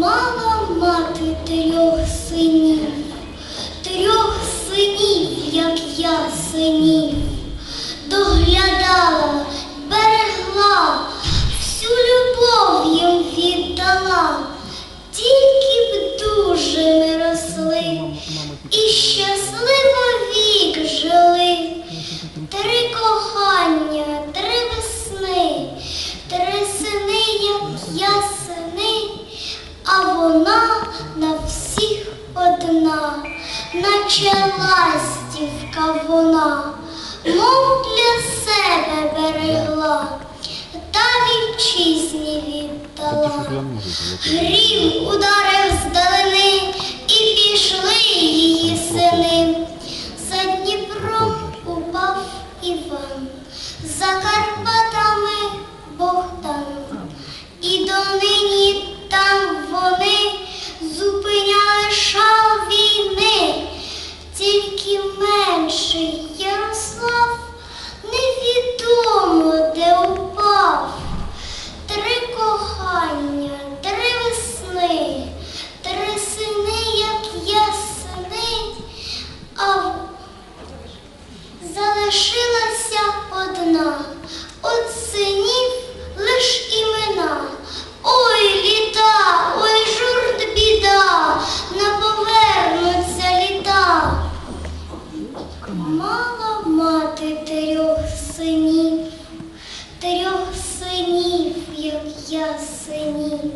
мала мати трьох синів, трьох синів, як я синів, доглядала, берегла, всю любов їм віддала, тільки б дуже ми росли і щасливо вік жили. Три кохання, три весни, три сини, як я луна на всіх одна, началась дівка вона, мов для себе берегла, та вітчизні віддала. Грім ударив здалини і пішли її сини. За Дніпром упав Іван, за Карпатами Богдан. тільки менший. синів.